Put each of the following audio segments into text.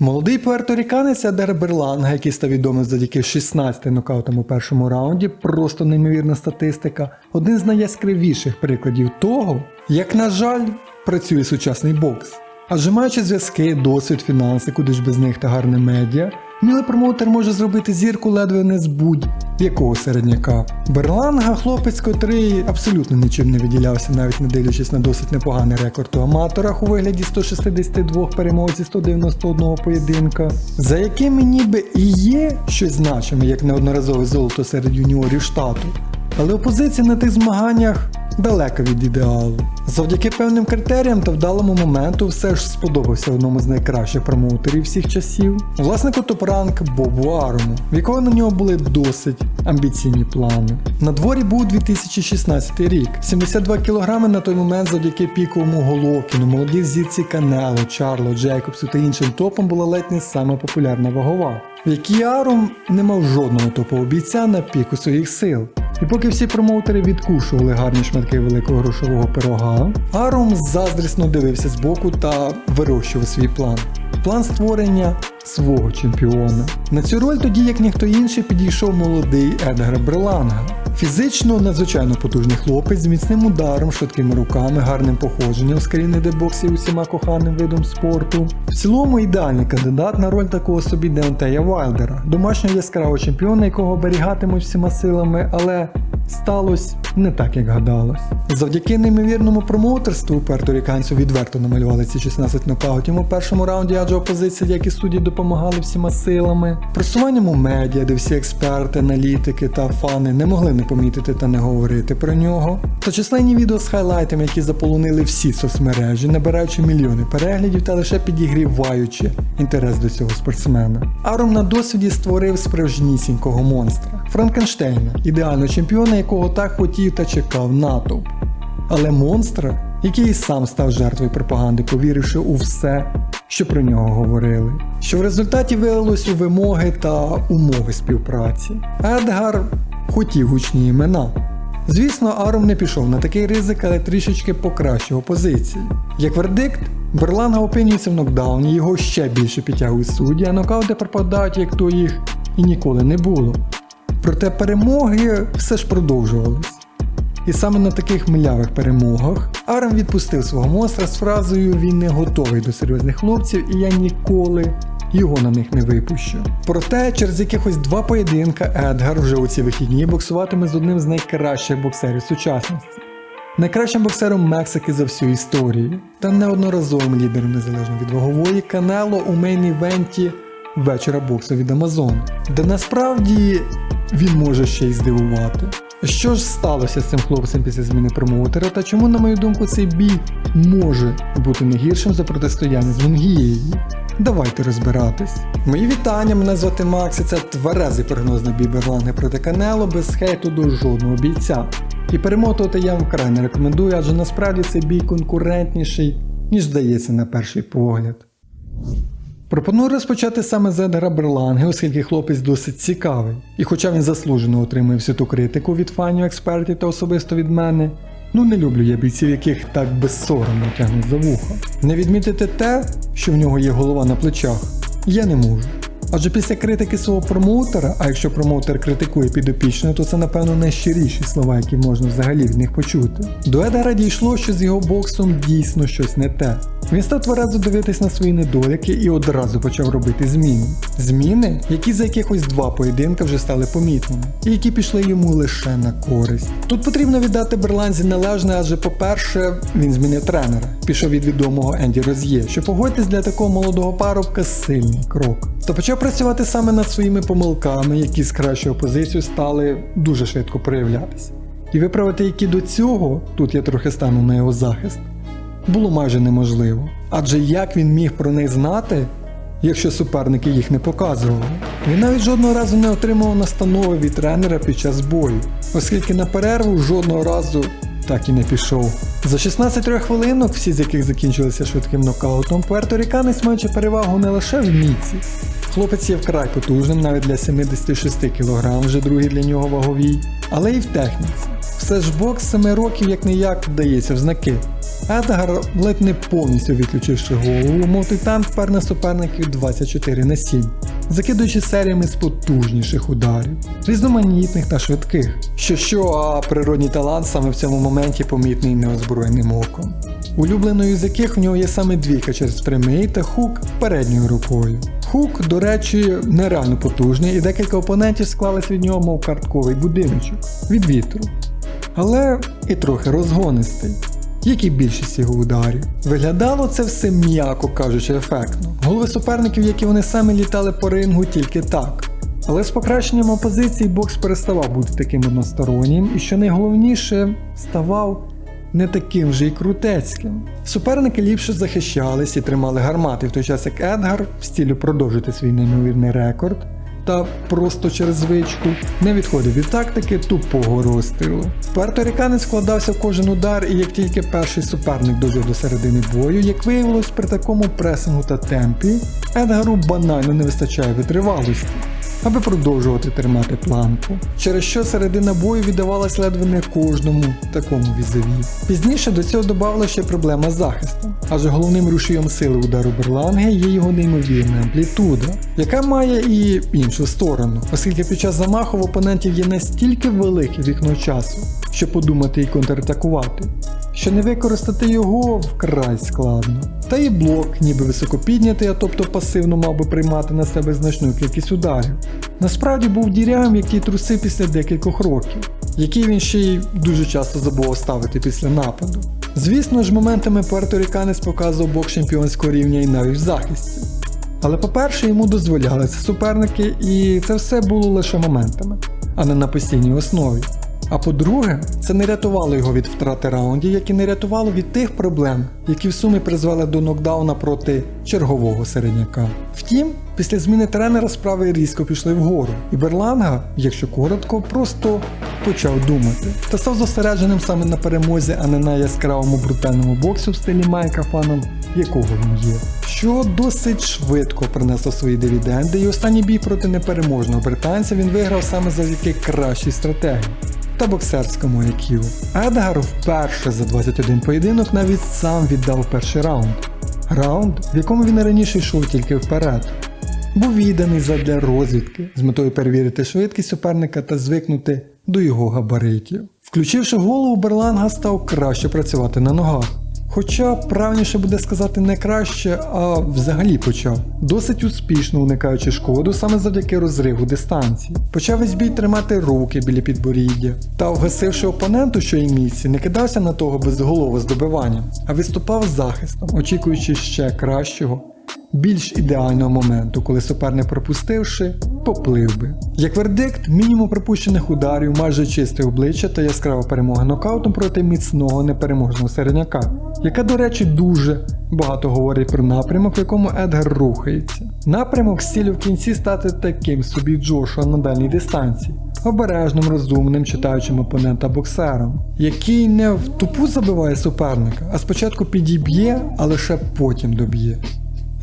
Молодий пуерторіканець Едер Берланга, який став відомим завдяки 16 нокаутам у першому раунді, просто неймовірна статистика, один з найяскравіших прикладів того, як, на жаль, працює сучасний бокс. Адже маючи зв'язки, досвід, фінанси, куди ж без них та гарне медіа, Мілий промоутер може зробити зірку ледве не з будь-якого середняка. Берланга хлопець, котрий абсолютно нічим не виділявся, навіть не дивлячись на досить непоганий рекорд у аматорах у вигляді 162 перемог зі 191 поєдинка, за якими ніби і є щось значиме, як неодноразове золото серед юніорів штату. Але опозиція на тих змаганнях далека від ідеалу. Завдяки певним критеріям та вдалому моменту все ж сподобався одному з найкращих промоутерів всіх часів, власнику топ-ранк Бобу Арому, в якого на нього були досить амбіційні плани. На дворі був 2016 рік. 72 кг на той момент завдяки піковому Головкіну, молодій зірці Канело, Чарло, Джейкобсу та іншим топам була ледь не сама популярна вагова, в якій Арум не мав жодного топового бійця на піку своїх сил. І поки всі промоутери відкушували гарні шматки великого грошового пирога, Арум заздрісно дивився збоку та вирощував свій план. План створення свого чемпіона. На цю роль тоді, як ніхто інший, підійшов молодий Едгар Берланга. Фізично надзвичайно потужний хлопець з міцним ударом, швидкими руками, гарним походженням з країни дебоксі усіма коханим видом спорту. В цілому ідеальний кандидат на роль такого собі Деонтея Вайлдера, домашнього яскравого чемпіона, якого оберігатимуть всіма силами, але сталося не так, як гадалось. Завдяки неймовірному промоутерству перторіканцю відверто намалювали ці 16 нокаутів у першому раунді, адже опозиція, як і судді, допомагали всіма силами. Просуванням у медіа, де всі експерти, аналітики та фани не могли не помітити та не говорити про нього. Та численні відео з хайлайтами, які заполонили всі соцмережі, набираючи мільйони переглядів та лише підігріваючи інтерес до цього спортсмена. Аром на досвіді створив справжнісінького монстра Франкенштейна, ідеального чемпіона, якого так хотів та чекав натовп. Але монстра, який і сам став жертвою пропаганди, повіривши у все, що про нього говорили, що в результаті вилилось у вимоги та умови співпраці. Едгар хотів гучні імена. Звісно, Аром не пішов на такий ризик, але трішечки покращив позиції. Як вердикт, Берланга опинюється в нокдауні, його ще більше підтягують судді, а нокаути пропадають, як то їх і ніколи не було. Проте перемоги все ж продовжувались. І саме на таких милявих перемогах Арам відпустив свого монстра з фразою Він не готовий до серйозних хлопців, і я ніколи його на них не випущу. Проте, через якихось два поєдинка Едгар вже у ці вихідні боксуватиме з одним з найкращих боксерів сучасності. Найкращим боксером Мексики за всю історію та неодноразовим лідером незалежно від вагової Канело у мейн-івенті вечора боксу від Амазон, де насправді він може ще й здивувати. Що ж сталося з цим хлопцем після зміни промоутера та чому, на мою думку, цей бій може бути не гіршим за протистояння з Вунгією? Давайте розбиратись. Мої вітання, мене звати Макс, і це тверезий прогноз на бій Берланги проти Канело без хейту до жодного бійця. І перемотувати я вам вкрай не рекомендую, адже насправді цей бій конкурентніший, ніж здається на перший погляд. Пропоную розпочати саме з Едгара Берланги, оскільки хлопець досить цікавий. І хоча він заслужено отримує всю ту критику від фанів, експертів та особисто від мене, ну не люблю я бійців, яких так безсоромно тягнуть за вуха. Не відмітити те, що в нього є голова на плечах, я не можу. Адже після критики свого промоутера, а якщо промоутер критикує підопічного, то це напевно найщиріші слова, які можна взагалі від них почути. До Едгара дійшло, що з його боксом дійсно щось не те. Він став тверезо дивитись на свої недоліки і одразу почав робити зміни. Зміни, які за якихось два поєдинка вже стали помітними, і які пішли йому лише на користь. Тут потрібно віддати Берланзі належне, адже, по-перше, він змінив тренера, пішов від відомого Енді Роз'є, що погодьтесь для такого молодого парубка сильний крок. Та почав працювати саме над своїми помилками, які з кращою позицією стали дуже швидко проявлятися. І виправити які до цього, тут я трохи стану на його захист, було майже неможливо. Адже як він міг про них знати, якщо суперники їх не показували? Він навіть жодного разу не отримав настанови від тренера під час бою, оскільки на перерву жодного разу так і не пішов. За 16 хвилинок, всі з яких закінчилися швидким нокаутом, пуерторіканець маючи перевагу не лише в міці. Хлопець є вкрай потужним навіть для 76 кг, вже другий для нього ваговій, але і в техніці. Все ж бокс 7 років як ніяк дається в знаки. Едгар, ледь не повністю виключивши голову, мов титан впер на суперників 24 на 7, закидуючи серіями з потужніших ударів, різноманітних та швидких. Що що, а природній талант саме в цьому моменті помітний неозброєним оком. Улюбленою з яких в нього є саме двійка через прямий та хук передньою рукою. Хук, до речі, нереально потужний, і декілька опонентів склались від нього, мов картковий будиночок від вітру. Але і трохи розгонистий, як і більшість його ударів. Виглядало це все м'яко кажучи ефектно. Голови суперників, які вони самі літали по рингу, тільки так. Але з покращенням опозиції бокс переставав бути таким одностороннім, і що найголовніше, ставав не таким же й крутецьким. Суперники ліпше захищались і тримали гармати, в той час як Едгар, в стілю продовжити свій неймовірний рекорд, та просто через звичку не відходив від тактики тупого розстрілу. Пуерторіканець складався в кожен удар, і як тільки перший суперник дожив до середини бою, як виявилось при такому пресингу та темпі, Едгару банально не вистачає витривалості аби продовжувати тримати планку, через що середина бою віддавалась ледве не кожному такому візові. Пізніше до цього додавала ще проблема з захистом, адже головним рушієм сили удару Берланге є його неймовірна амплітуда, яка має і іншу сторону, оскільки під час замаху в опонентів є настільки велике вікно часу, щоб подумати і контратакувати. Що не використати його вкрай складно. Та і блок, ніби високо піднятий, а тобто пасивно мав би приймати на себе значну кількість ударів. Насправді був дірягом, який трусив після декількох років, який він ще й дуже часто забував ставити після нападу. Звісно ж, моментами пуерторіканець показував бок чемпіонського рівня і навіть в захисті. Але по-перше, йому дозволяли це суперники, і це все було лише моментами, а не на постійній основі. А по-друге, це не рятувало його від втрати раундів, як і не рятувало від тих проблем, які в сумі призвели до нокдауна проти чергового середняка. Втім, після зміни тренера справи різко пішли вгору, і Берланга, якщо коротко, просто почав думати та став зосередженим саме на перемозі, а не на яскравому брутальному боксу в стилі Майка фаном, якого він є. Що досить швидко принесло свої дивіденди, і останній бій проти непереможного британця він виграв саме завдяки кращій стратегії та боксерському IQ. Едгар вперше за 21 поєдинок навіть сам віддав перший раунд. Раунд, в якому він раніше йшов тільки вперед. Був відданий задля розвідки з метою перевірити швидкість суперника та звикнути до його габаритів. Включивши голову, Берланга став краще працювати на ногах. Хоча правильніше буде сказати не краще, а взагалі почав. Досить успішно уникаючи шкоду саме завдяки розриву дистанції. Почав весь бій тримати руки біля підборіддя. Та вгасивши опоненту, що й місці, не кидався на того безголове з добиванням, а виступав захистом, очікуючи ще кращого. Більш ідеального моменту, коли суперник пропустивши, поплив би. Як вердикт, мінімум пропущених ударів, майже чисте обличчя та яскрава перемога нокаутом проти міцного непереможного середняка, яка, до речі, дуже багато говорить про напрямок, в якому Едгар рухається. Напрямок з цілю в кінці стати таким собі Джошуа на дальній дистанції. Обережним, розумним, читаючим опонента боксером, який не в тупу забиває суперника, а спочатку підіб'є, а лише потім доб'є.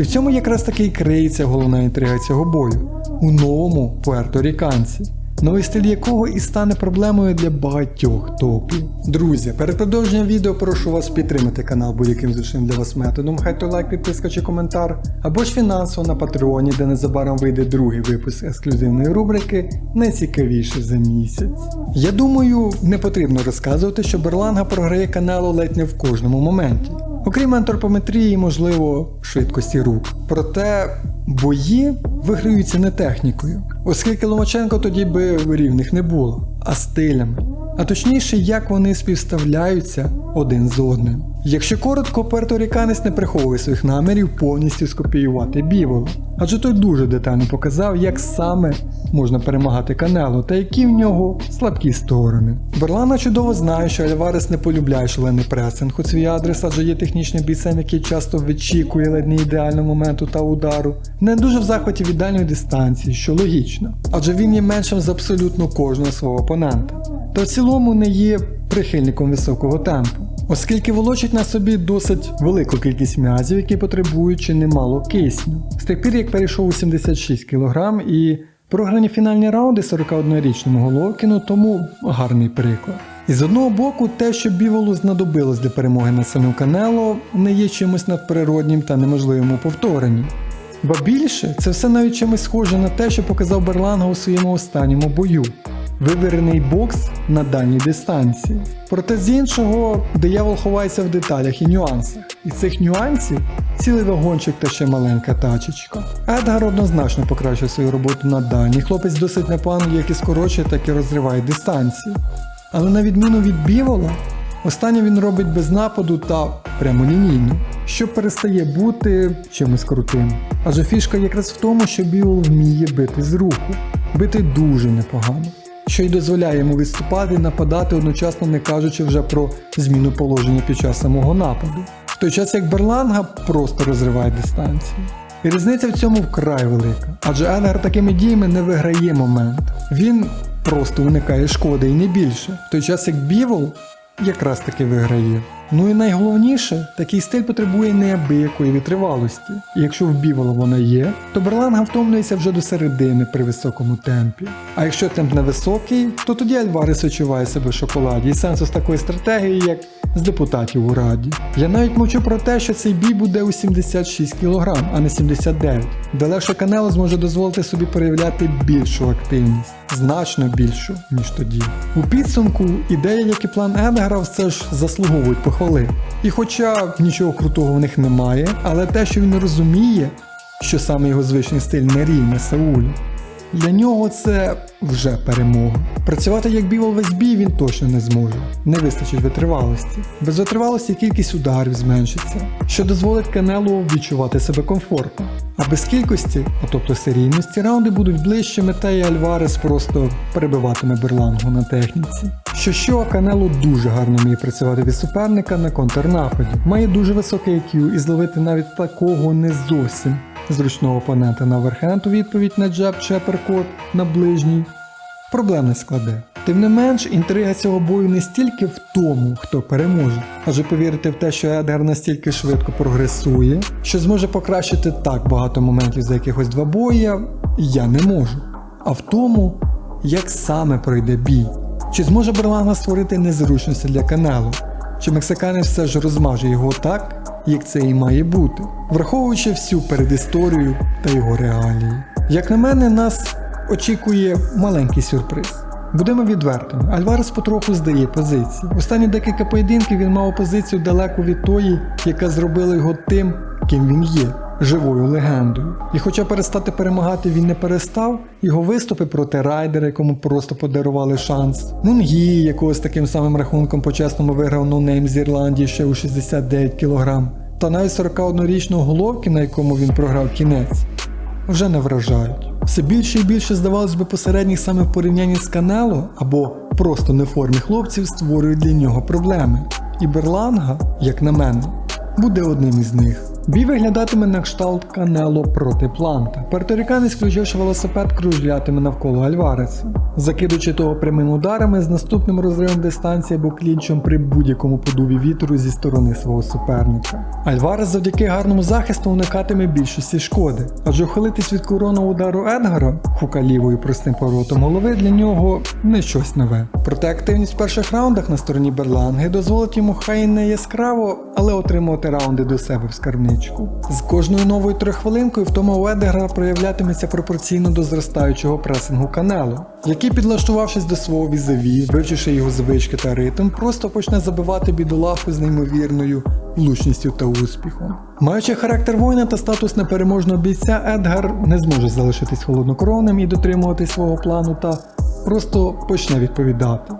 І в цьому якраз таки і криється головна інтрига цього бою. У новому пуерторіканці, новий стиль якого і стане проблемою для багатьох топів. Друзі, перед продовженням відео прошу вас підтримати канал будь-яким зручним для вас методом, хай то лайк, підписка чи коментар, або ж фінансово на Патреоні, де незабаром вийде другий випуск ексклюзивної рубрики Найцікавіше за місяць. Я думаю, не потрібно розказувати, що Берланга програє каналу ледь не в кожному моменті. Окрім антропометрії, можливо, швидкості рук. Проте бої виграються не технікою, оскільки Ломаченко тоді би рівних не було, а стилями. А точніше, як вони співставляються один з одним. Якщо коротко, перторіканець не приховує своїх намірів повністю скопіювати Бівола, адже той дуже детально показав, як саме можна перемагати Канело та які в нього слабкі сторони. Берлана чудово знає, що Альварес не полюбляє шалений пресинг у свій адрес, адже є технічним бійцем, який часто вичікує ледь не ідеального моменту та удару, не дуже в захваті від дальньої дистанції, що логічно, адже він є меншим з абсолютно кожного свого опонента. Та в цілому не є прихильником високого темпу, оскільки волочить на собі досить велику кількість м'язів, які потребують чи немало кисню. З тих пір, як перейшов у 76 кг і програні фінальні раунди 41-річному Головкіну, тому гарний приклад. І з одного боку, те, що Біволу знадобилось для перемоги над самим Канело, не є чимось надприроднім та неможливим у повторенні. Ба більше, це все навіть чимось схоже на те, що показав Берланга у своєму останньому бою. Вивірений бокс на дальній дистанції. Проте з іншого, диявол ховається в деталях і нюансах. І цих нюансів цілий вагончик та ще маленька тачечка. Едгар однозначно покращив свою роботу на дальній. Хлопець досить непогано як і скорочує, так і розриває дистанції. Але на відміну від Бівола, останнє він робить без нападу та прямолінійно, що перестає бути чимось крутим. Адже фішка якраз в тому, що Бівол вміє бити з руху, бити дуже непогано, що й дозволяє йому виступати і нападати, одночасно не кажучи вже про зміну положення під час самого нападу. В той час як Берланга просто розриває дистанції. І різниця в цьому вкрай велика, адже Едгар такими діями не виграє момент. Він просто уникає шкоди і не більше, в той час як Бівол якраз таки виграє. Ну і найголовніше, такий стиль потребує неабиякої витривалості. І якщо в Бівола вона є, то Берланга втомлюється вже до середини при високому темпі. А якщо темп невисокий, то тоді Альварес відчуває себе в шоколаді і сенсу з такої стратегії, як з депутатів у Раді. Я навіть мовчу про те, що цей бій буде у 76 кг, а не 79, де легше Канело зможе дозволити собі проявляти більшу активність, значно більшу, ніж тоді. У підсумку ідея, як і план Едгара, все ж заслуговують похвали. І хоча нічого крутого в них немає, але те, що він розуміє, що саме його звичний стиль не рівне Саулю, для нього це вже перемога. Працювати як бівол весь бій він точно не зможе. Не вистачить витривалості. Без витривалості кількість ударів зменшиться, що дозволить Канелу відчувати себе комфортно. А без кількості, а тобто серійності, раунди будуть ближчими, та і Альварес просто перебиватиме Берлангу на техніці. Що що, Канело дуже гарно вміє працювати від суперника на контрнападі. Має дуже високий IQ і зловити навіть такого не зовсім зручного опонента на оверхенд у відповідь на джеб чи аперкот на ближній. Проблем не складе. Тим не менш, інтрига цього бою не стільки в тому, хто переможе, адже повірити в те, що Едгар настільки швидко прогресує, що зможе покращити так багато моментів за якихось два боя, я не можу. А в тому, як саме пройде бій. Чи зможе Берланга створити незручності для каналу? Чи мексиканець все ж розмаже його так, як це і має бути, враховуючи всю передісторію та його реалії? Як на мене, нас очікує маленький сюрприз. Будемо відвертими, Альварес потроху здає позиції. Останні декілька поєдинків він мав позицію далеко від тої, яка зробила його тим, ким він є живою легендою. І хоча перестати перемагати він не перестав, його виступи проти райдера, якому просто подарували шанс, Нунгі, якого з таким самим рахунком по-чесному виграв ноунейм з Ірландії ще у 69 кг, та навіть 41-річного головки, на якому він програв кінець, вже не вражають. Все більше і більше, здавалось би, посередніх саме в порівнянні з Канело або просто не в формі хлопців створюють для нього проблеми. І Берланга, як на мене, буде одним із них. Бій виглядатиме на кшталт Канело проти Планта. Перториканець, включивши велосипед, кружлятиме навколо Альвареса, закидуючи того прямими ударами з наступним розривом дистанції або клінчем при будь-якому подуві вітру зі сторони свого суперника. Альварес завдяки гарному захисту уникатиме більшості шкоди, адже ухилитись від коронного удару Едгара, хука лівою простим поворотом голови, для нього не щось нове. Проте активність в перших раундах на стороні Берланги дозволить йому хай не яскраво, але отримувати раунди до себе в скарбничку. З кожною новою трьоххвилинкою втома у Едгара проявлятиметься пропорційно до зростаючого пресингу каналу, який, підлаштувавшись до свого візаві, вивчивши його звички та ритм, просто почне забивати бідолаху з неймовірною влучністю та успіхом. Маючи характер воїна та статус непереможного бійця, Едгар не зможе залишитись холоднокровним і дотримувати свого плану та просто почне відповідати,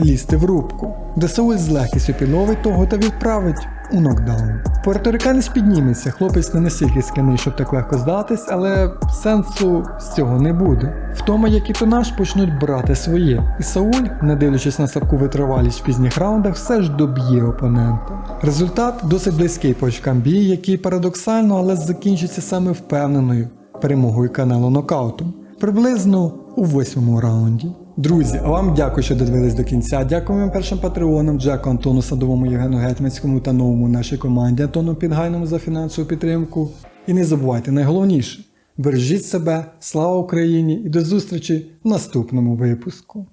лізти в рубку, де Сауль з легкістю підловить того та відправить у нокдаун. Пуерториканець підніметься, хлопець не настільки скляний, щоб так легко здатись, але сенсу з цього не буде. В тому, як і тонаж почнуть брати своє. І Сауль, не дивлячись на слабку витривалість в пізніх раундах, все ж доб'є опонента. Результат досить близький по очкам бій, який парадоксально, але закінчиться саме впевненою перемогою каналу нокаутом. Приблизно у восьмому раунді. Друзі, вам дякую, що додивились до кінця. Дякуємо першим патреонам Джеку Антону Садовому, Євгену Гетьманському та новому нашій команді Антону Підгайному за фінансову підтримку. І не забувайте найголовніше: бережіть себе, слава Україні і до зустрічі в наступному випуску.